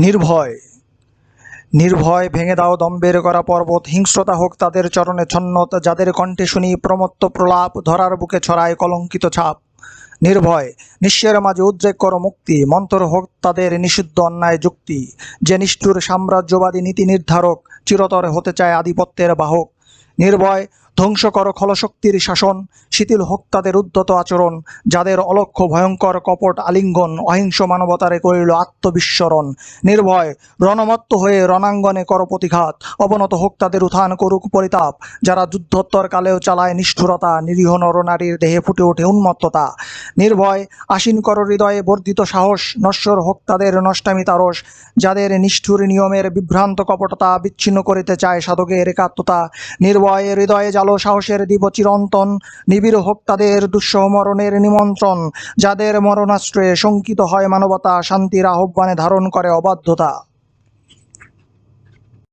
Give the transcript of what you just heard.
নির্ভয়। নির্ভয় ভেঙে দাও দম্বের করা পর্বত, হিংস্রতা হোক তাদের চরণে ছন্নত যাদের কণ্ঠে শুনি প্রমত্ত প্রলাপ, ধরার বুকে ছড়ায় কলঙ্কিত ছাপ। নির্ভয়, নিঃস্বের মাঝে উদ্রেক করো মুক্তি, মন্থর হোক তাদের নিষিদ্ধ অন্যায় যুক্তি। যে নিষ্ঠুর সাম্রাজ্যবাদী নীতি নির্ধারক, চিরতর হতে চায় আধিপত্যের বাহক। নির্ভয় ধ্বংস করো খলশক্তির শাসন, শিথিল হোক তাদের উদ্যত আচরণ, যাদের অলক্ষ্য ভয়ঙ্কর কপট আলিঙ্গন অহিংস মানবতারে করিল আত্মবিস্মরণ। নির্ভয়, রণমত্ত হয়ে রণাঙ্গনে কর প্রতিঘাত, অবনত হোক তাদের উত্থান করুক পরিতাপ, যারা যুদ্ধোত্তর কালেও চালায় নিষ্ঠুরতা, নিরীহ নরনারীর দেহে ফুটে ওঠে উন্মত্ততা। নির্ভয়, আসীন কর হৃদয়ে বর্ধিত সাহস, নশ্বর হোক তাদের নষ্টামি তারস, যাদের নিষ্ঠুর নিয়মের বিভ্রান্ত কপটতা বিচ্ছিন্ন করিতে চায় সাধকের একাত্মতা। নির্ভয়, হৃদয়ে জালো সাহসের দিব চিরন্তন নিবিড় হোক তাদের দুঃসহ মরণের নিমন্ত্রণ, যাদের মরণাশ্রয়ে শঙ্কিত হয় মানবতা, শান্তির আহ্বানে ধারণ করে অবাধ্যতা।